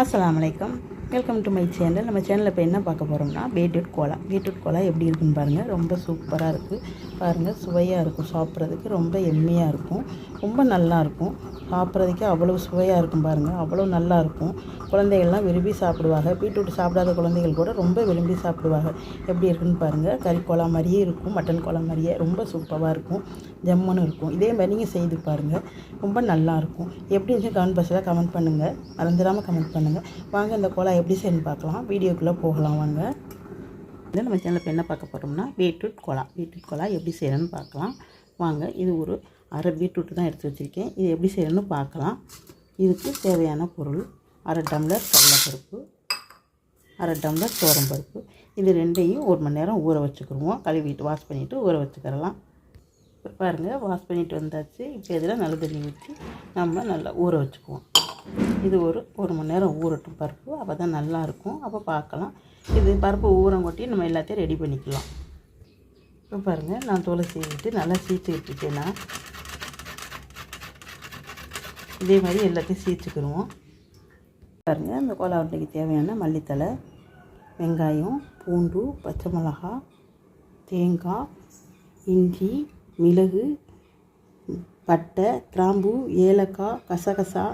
அஸ்லாம் வலைக்கம் welcome to my channel நம்ம சேனலில் இப்போ என்ன பார்க்க போகிறோம்னா பீட்ரூட் கோலா. பீட்ரூட் கோலா எப்படி இருக்குன்னு பாருங்கள் ரொம்ப சூப்பராக இருக்குது பாருங்கள் சுவையாக இருக்கும். சாப்பிட்றதுக்கு ரொம்ப எம்மையாக இருக்கும். ரொம்ப நல்லா இருக்கும். சாப்பிட்றதுக்கே அவ்வளோ சுவையாக இருக்கும் பாருங்கள் அவ்வளோ நல்லாயிருக்கும் குழந்தைகள்லாம் விரும்பி சாப்பிடுவாங்க. பீட்ரூட் சாப்பிடாத குழந்தைகள் கூட ரொம்ப விரும்பி சாப்பிடுவாங்க. எப்படி இருக்குன்னு பாருங்கள் கறி கோலா மாதிரியே இருக்கும். மட்டன் கோலா மாதிரியே ரொம்ப சூப்பராக இருக்கும். ஜம்முன்னு இருக்கும். இதே மாதிரி நீங்கள் செய்து பாருங்கள் ரொம்ப நல்லாயிருக்கும் எப்படி இருந்துச்சு கமெண்ட் பாக்ஸில் கமெண்ட் பண்ணுங்கள் மறந்துடாமல் கமெண்ட் பண்ணுங்கள் வாங்க இந்த கோலா எப்படி செய்யணும்னு பார்க்கலாம். வீடியோக்குள்ளே போகலாம் வாங்க. இந்த நம்ம சேனலில் இப்போ என்ன பார்க்க போகிறோம்னா பீட்ரூட் கோலா. பீட்ரூட் கோலா எப்படி செய்யணும்னு பார்க்கலாம். வாங்க இது ஒரு அரை பீட்ரூட் தான் எடுத்து வச்சுருக்கேன். இது எப்படி செய்யணும்னு பார்க்கலாம். இதுக்கு தேவையான பொருள் அரை டம்ளர் கடலைப்பருப்பு அரை டம்ளர் பருப்பு. இது ரெண்டையும் ஒரு மணி நேரம் ஊற வச்சுக்கிடுவோம் கழுவிட்டு வாஷ் பண்ணிவிட்டு ஊற வச்சுக்கிறலாம் இப்போ பாருங்கள் வாஷ் பண்ணிட்டு வந்தாச்சு. இப்போ இதில் நல்ல தண்ணி ஊற்றி நம்ம நல்லா ஊற வச்சுக்குவோம். இது ஒரு ஒரு மணி நேரம் ஊறட்டும் பருப்பு. அப்போ தான் நல்லாயிருக்கும். அப்போ பார்க்கலாம். இது பருப்பு ஊறம் கொட்டி நம்ம எல்லாத்தையும் ரெடி பண்ணிக்கலாம். இப்போ பாருங்கள் நான் துளசி விட்டு நல்லா சீச்சு விட்டுட்டேன்னா இதே மாதிரி எல்லாத்தையும் சீச்சுக்கிடுவோம் பாருங்கள் இந்த கோலா உருண்டைக்கு தேவையான மல்லித்தலை வெங்காயம் பூண்டு பச்சை மிளகா தேங்காய் இஞ்சி மிளகு பட்டை கிராம்பு ஏலக்காய் கசகசா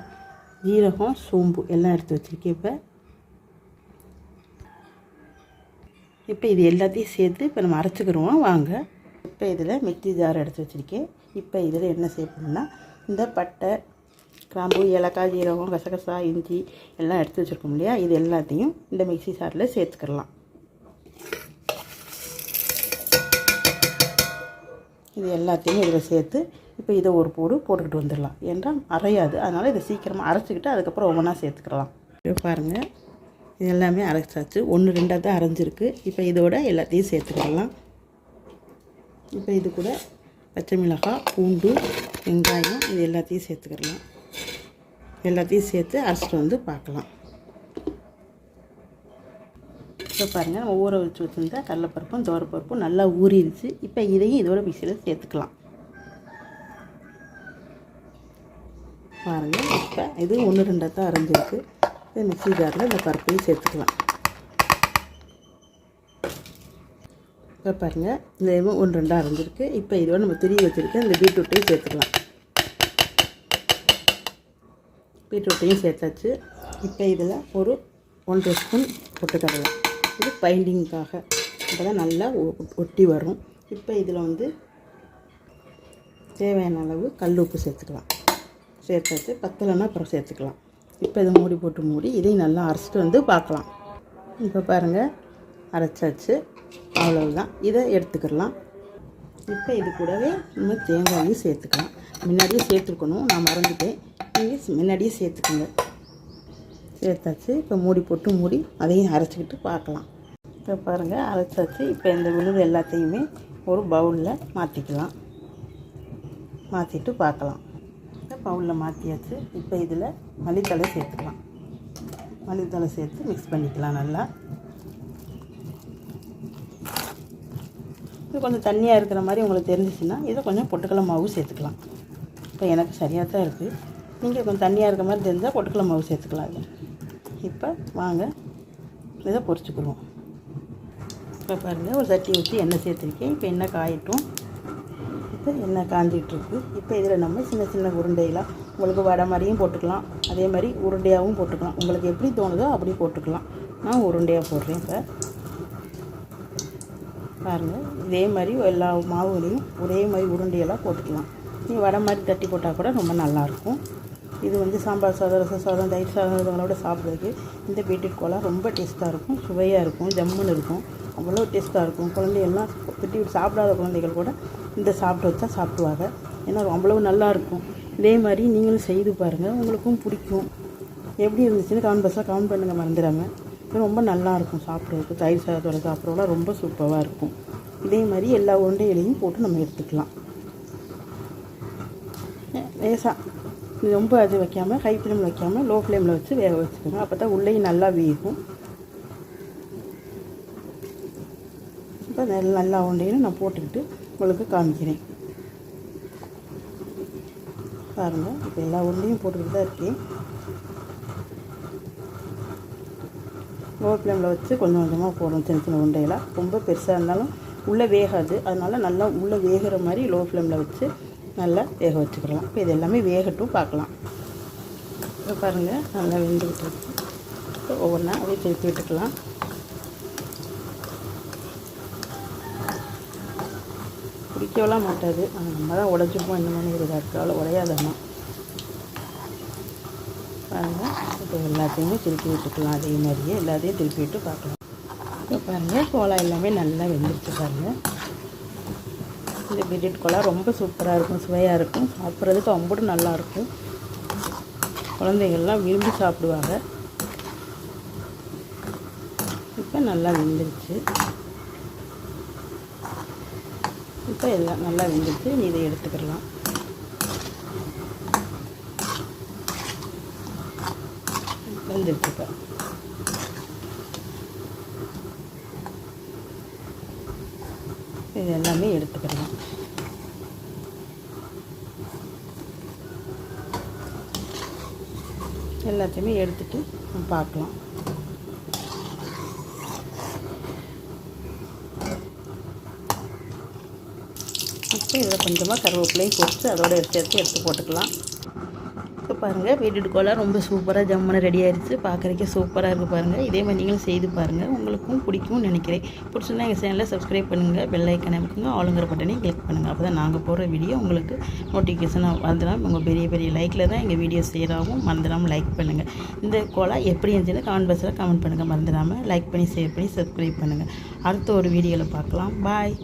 ஜீரகம் சோம்பு எல்லாம் எடுத்து வச்சுருக்கேன் இப்போ. இப்போ இது எல்லாத்தையும் சேர்த்து இப்போ நம்ம அரைச்சிக்கிறோம் வாங்க. இப்போ இதில் மிக்சி ஜார் எடுத்து வச்சுருக்கேன். இப்போ இதில் என்ன செய்யணும்னா இந்த பட்டை கிராம்பு ஏலக்காய் ஜீரகம் கசகசா இஞ்சி எல்லாம் எடுத்து வச்சுருக்கோம் இல்லையா? இது எல்லாத்தையும் இந்த மிக்சி சாரில் சேர்த்துக்கிடலாம் இது எல்லாத்தையும் இதில் சேர்த்து இப்போ இதை ஒரு போடு போட்டுக்கிட்டு வந்துடலாம். ஏன்றால் அரையாது. அதனால் இதை சீக்கிரமாக அரைச்சிக்கிட்டு அதுக்கப்புறம் ஒவ்வொன்றா சேர்த்துக்கலாம். இப்போ பாருங்கள் இது எல்லாமே அரைச்சாச்சு. ஒன்று ரெண்டாக தான் அரைஞ்சிருக்கு. இப்போ இதோட எல்லாத்தையும் சேர்த்துக்கலாம். இப்போ இது கூட பச்சை மிளகாய் பூண்டு வெங்காயம் இது எல்லாத்தையும் சேர்த்துக்கிடலாம் எல்லாத்தையும் சேர்த்து அரைச்சிட்டு வந்து பார்க்கலாம். இப்போ பாருங்கள் நம்ம ஊற வச்சு வச்சுருந்தா கடலைப்பருப்பும் தோரப்பருப்பும் நல்லா ஊறிடுச்சு இப்போ இதையும் இதோட மிக்சியில் சேர்த்துக்கலாம். பாருங்கள் இப்போ இது ஒன்று ரெண்டாக தான் அரைஞ்சிருக்கு. இந்த மிக்சி ஜாரில் இந்த பருப்பையும் சேர்த்துக்கலாம். இப்போ பாருங்கள் இந்த ஒன்று ரெண்டாக அரைஞ்சிருக்கு. இப்போ இதோட நம்ம திரி வச்சுருக்க இந்த பீட்ரூட்டையும் சேர்த்துக்கலாம். பீட்ரூட்டையும் சேர்த்தாச்சு. இப்போ இதில் ஒரு ஒன்றரை ஸ்பூன் போட்டுக்கடலாம் இது பைண்டிங்காக. அப்போ தான் நல்லா ஒ- ஒட்டி வரும். இப்போ இதில் வந்து தேவையான அளவு கல் உப்பு சேர்த்துக்கலாம். சேர்த்தாச்சு. பத்தலைன்னா அப்புறம் சேர்த்துக்கலாம். இப்போ இதை மூடி போட்டு மூடி இதையும் நல்லா அரைச்சிட்டு வந்து பார்க்கலாம். இப்போ பாருங்கள் அரைச்சாச்சு. அவ்வளவுதான். இதை எடுத்துக்கிடலாம் இப்போ இது கூடவே நம்ம தேங்காயும் சேர்த்துக்கலாம். முன்னாடியே சேர்த்துக்கணும் நான் மறந்துட்டேன். நீங்கள் முன்னாடியே சேர்த்துக்கோங்க. சேர்த்தாச்சு. இப்போ மூடி போட்டு மூடி அதையும் அரைச்சிக்கிட்டு பார்க்கலாம். இப்போ பாருங்கள் அரைச்சாச்சு. இப்போ இந்த விழுது எல்லாத்தையுமே ஒரு பவுலில் மாற்றிக்கலாம் மாற்றிட்டு பார்க்கலாம். பவுலில் மாற்றியாச்சு இப்போ இதில் மல்லித்தலை சேர்த்துக்கலாம். மல்லித்தலை சேர்த்து மிக்ஸ் பண்ணிக்கலாம் நல்லா. இது கொஞ்சம் தண்ணியாக இருக்கிற மாதிரி உங்களுக்கு தெரிஞ்சிச்சுன்னா இதை கொஞ்சம் பொட்டுக்கடலை மாவு சேர்த்துக்கலாம். இப்போ எனக்கு சரியாக தான் இருக்குது நீங்கள் கொஞ்சம் தண்ணியாக இருக்கிற மாதிரி தெரிஞ்சால் பொட்டுக்கடலை மாவு சேர்த்துக்கலாம் அது. இப்போ வாங்க இதை பொரிச்சுக்குருவோம் இப்போ பாருங்கள் ஒரு சட்டி ஊற்றி எண்ணெய் சேர்த்துருக்கேன். இப்போ எண்ணெய் காயட்டும். இப்போ எண்ணெய் காஞ்சிகிட்ருக்கு இப்போ இதில் நம்ம சின்ன சின்ன உருண்டையெல்லாம் உங்களுக்கு வடை மாதிரியும் போட்டுக்கலாம். அதே மாதிரி உருண்டையாகவும் போட்டுக்கலாம். உங்களுக்கு எப்படி தோணுதோ அப்படி போட்டுக்கலாம். நான் உருண்டையாக போடுறேன் இப்போ. பாருங்கள் இதே மாதிரி எல்லா மாவுகளையும் ஒரே மாதிரி உருண்டையெல்லாம் போட்டுக்கலாம். நீ வடை மாதிரி தட்டி போட்டால் கூட ரொம்ப நல்லாயிருக்கும் இது வந்து சாம்பார் சாதம் ரச சாதம் தயிர் சாதம் இதுங்களோட சாப்பிட்றதுக்கு இந்த பீட்ரூட் கோலா ரொம்ப டேஸ்ட்டாக இருக்கும். சுவையாக இருக்கும் ஜம்முன்னு இருக்கும். அவ்வளோ டேஸ்ட்டாக இருக்கும். குழந்தைகள்லாம் பீட்ரூட் சாப்பிடாத குழந்தைகள் கூட இந்த சாப்பிட்டு வச்சா சாப்பிடுவாங்க. ஏன்னா அவ்வளவு நல்லாயிருக்கும் இதே மாதிரி நீங்களும் செய்து பாருங்கள் உங்களுக்கும் பிடிக்கும். எப்படி இருந்துச்சுன்னு கமெண்ட் பாக்ஸில் கமெண்ட் பண்ணுங்கள் மறந்துடாமல் ரொம்ப நல்லாயிருக்கும் சாப்பிட்றதுக்கு. தயிர் சாதத்தோட சாப்பிட்றதுலாம் ரொம்ப சூப்பராக இருக்கும். இதே மாதிரி எல்லா உருண்டைகளையும் போட்டு நம்ம எடுத்துக்கலாம். லேசாக ரொம்ப அது வைக்காமல் ஹை ஃப்ளேமில் வைக்காமல் லோ ஃப்ளேமில் வச்சு வேக வச்சுக்கோங்க அப்போ தான் உள்ளேயும் நல்லா வேகும். இப்போ நல்லா நல்லா உண்டையும் நான் போட்டுக்கிட்டு உங்களுக்கு காமிக்கிறேன். பாருங்கள் இப்போ எல்லா உருண்டையும் போட்டுக்கிட்டு தான் இருக்கேன். லோ ஃப்ளேமில் வச்சு கொஞ்சம் கொஞ்சமாக போடணும் சின்ன சின்ன உண்டையெல்லாம் ரொம்ப பெருசாக இருந்தாலும் உள்ளே வேகாது. அதனால் நல்லா உள்ளே வேகிற மாதிரி லோ ஃப்ளேமில் வச்சு நல்லா வேக வச்சுக்கலாம். இப்போ இது எல்லாமே வேகட்டும் பார்க்கலாம். இப்போ பாருங்கள் நல்லா வெந்துக்கிட்டு இருக்கு. இப்போ ஒவ்வொன்றா அப்படியே திருப்பி விட்டுக்கலாம். பிடிக்கவெல்லாம் மாட்டாது. ஆனால் நம்ம தான் உடச்சிப்போம் இந்த மாதிரி இதாக இருக்குது அவ்வளோ உடையாதம்மா பாருங்கள் இப்போ எல்லாத்தையுமே திருப்பி விட்டுக்கலாம். அதே மாதிரியே எல்லாத்தையும் திருப்பி விட்டு பார்க்கலாம். இப்போ பாருங்கள் கோலா எல்லாமே நல்லா வெந்துருச்சு பாருங்கள் இந்த பீட்ரூட் கொலா ரொம்ப சூப்பராக இருக்கும் சுவையாக இருக்கும். சாப்பிட்றதுக்கு அம்புட்டு நல்லாயிருக்கும் குழந்தைகள்லாம் விரும்பி சாப்பிடுவாங்க. இப்போ நல்லா வெந்துருச்சு. இப்போ எல்லாம் நல்லா வெந்துருச்சு. நீ இதை எடுத்துக்கிடலாம் வெந்துருச்சு இப்போ. இது எல்லாமே எடுத்துக்கிடலாம் எல்லாத்தையுமே எடுத்துட்டு பார்க்கலாம். இப்போ இதில் கொஞ்சமாக கருவேப்பிலையும் பொரித்து அதோட எடுத்து எடுத்து எடுத்து போட்டுக்கலாம். இப்போ பாருங்கள் பீட்ரூட் கோலா ரொம்ப சூப்பராக ஜம்மனை ரெடி ஆயிடுச்சு பார்க்குறக்கே சூப்பராக இருக்குது பாருங்கள் இதே மாதிரி நீங்களும் செய்து பாருங்கள் உங்களுக்கும் பிடிக்கும்னு நினைக்கிறேன். பிடிச்சிருந்தா எங்கள் சேனலை சப்ஸ்கிரைப் பண்ணுங்கள் பெல் ஐக்கன் அமைக்குங்க ஆளுங்கிற பட்டனையும் கிளிக் பண்ணுங்கள் அப்போ தான் நாங்கள் போடுற வீடியோ உங்களுக்கு நோட்டிஃபிகேஷனாக வந்துடாமல் உங்கள் பெரிய பெரிய லைக்கில் தான் எங்கள் வீடியோ செய்கிறாவும் மறந்துடாமல் லைக் பண்ணுங்கள் இந்த கோலா எப்படி இருந்துச்சுன்னு கமெண்ட் பாக்ஸில் கமெண்ட் பண்ணுங்கள் மறந்துடாமல் லைக் பண்ணி ஷேர் பண்ணி சப்ஸ்கிரைப் பண்ணுங்கள் அடுத்த ஒரு வீடியோவில் பார்க்கலாம். பாய்